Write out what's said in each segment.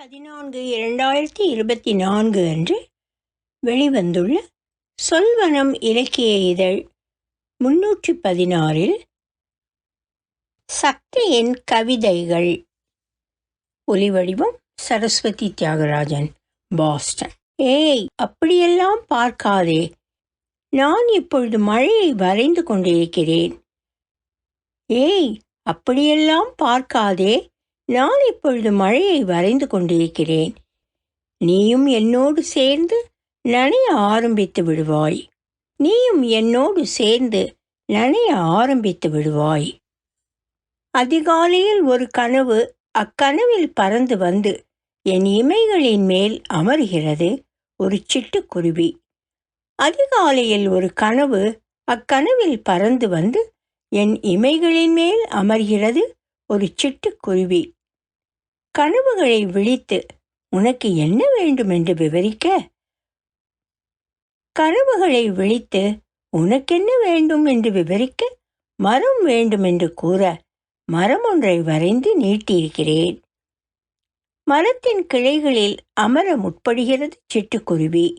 பதினான்கு இரண்டாயிரத்தி இருபத்தி நான்கு அன்று வெளிவந்துள்ள சொல்வனம் இலக்கிய இதழ் முன்னூற்றி பதினாறில் சக்தியின் கவிதைகள். ஒலிவடிவம் சரஸ்வதி தியாகராஜன் பாஸ்டன். ஏய் அப்படியெல்லாம் பார்க்காதே. நான் இப்பொழுது மழையை வரைந்து கொண்டிருக்கிறேன். ஏய் அப்படியெல்லாம் பார்க்காதே. நான் இப்பொழுது மழையை வரைந்து கொண்டிருக்கிறேன். நீயும் என்னோடு சேர்ந்து நனைய ஆரம்பித்து விடுவாய். நீயும் என்னோடு சேர்ந்து நனைய ஆரம்பித்து விடுவாய். அதிகாலையில் ஒரு கனவு அக்கனவில் பறந்து வந்து என் இமைகளின் மேல் அமர்கிறது. ஒரு சிட்டுக்குருவி. அதிகாலையில் ஒரு கனவு அக்கனவில் பறந்து வந்து என் இமைகளின் மேல் அமர்கிறது. ஒரு சிட்டுக்குருவி. கனவுகளை விழித்து உனக்கு என்ன வேண்டும் என்று விவரிக்க? கனவுகளை விழித்து உனக்கென்ன வேண்டும் என்று விவரிக்க? மரம் வேண்டும் என்று கூற மரம் ஒன்றை வரைந்து நீட்டியிருக்கிறேன். மரத்தின் கிளைகளில் அமர முற்படுகிறது சிட்டுக்குருவி.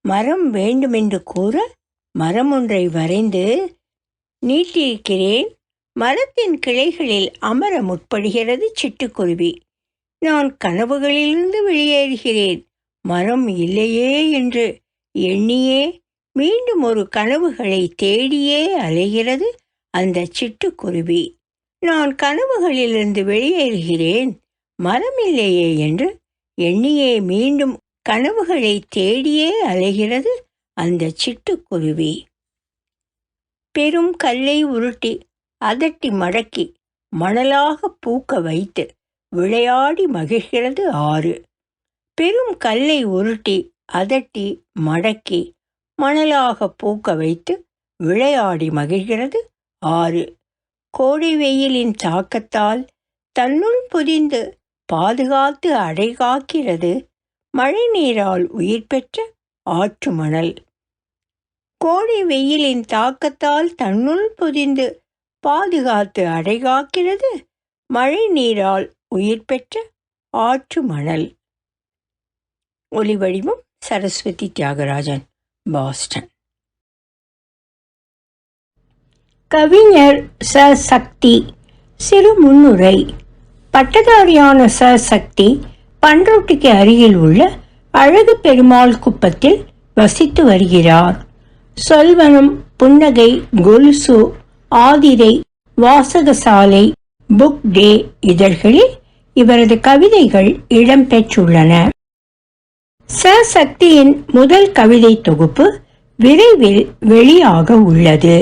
மரம் வேண்டுமென்று கூற மரம் ஒன்றை வரைந்து நீட்டியிருக்கிறேன். மரத்தின் கிளைகளில் அமர முற்படுகிறது சிட்டுக்குருவி. நான் கனவுகளிலிருந்து வெளியேறுகிறேன். மரம் இல்லையே என்று எண்ணியே மீண்டும் ஒரு கனவுகளை தேடியே அலைகிறது அந்த சிட்டுக்குருவி. நான் கனவுகளிலிருந்து வெளியேறுகிறேன். மரம் இல்லையே என்று எண்ணியே மீண்டும் கனவுகளை தேடியே அலைகிறது அந்த சிட்டுக்குருவி. பெரும் கல்லை உருட்டி அதட்டி மடக்கி மணலாக பூக்க வைத்து விளையாடி மகிழ்கிறது ஆறு. பெரும் கல்லை உருட்டி அதட்டி மடக்கி மணலாக பூக்க வைத்து விளையாடி மகிழ்கிறது ஆறு. கோடை வெயிலின் தாக்கத்தால் தன்னுள் புதிந்து பாதுகாத்து அடைகாக்கிறது மழை நீரால் உயிர் பெற்ற ஆற்று மணல். கோடை வெயிலின் தாக்கத்தால் தன்னுள் புதிந்து பாதுகாத்து அடைகாக்கிறது. மழை நீரால் உயிர் பெற்ற ஆற்று மணல். ஒலிவடிவம் சரஸ்வதி தியாகராஜன் பாஸ்டன். கவிஞர் ச சக்தி சிறு முன்னுரை. பட்டதாரியான ச சக்தி பன்ருட்டிக்கு அருகில் உள்ள அழகு பெருமாள் குப்பத்தில் வசித்து வருகிறார். சொல்வனம் புன்னகை கொலுசு ஆதிரை வாசகசாலை புக் டே இதழ்களில் இவரது கவிதைகள் இடம்பெற்றுள்ளன ச. சக்தியின் முதல் கவிதை தொகுப்பு விரைவில் வெளியாக உள்ளது.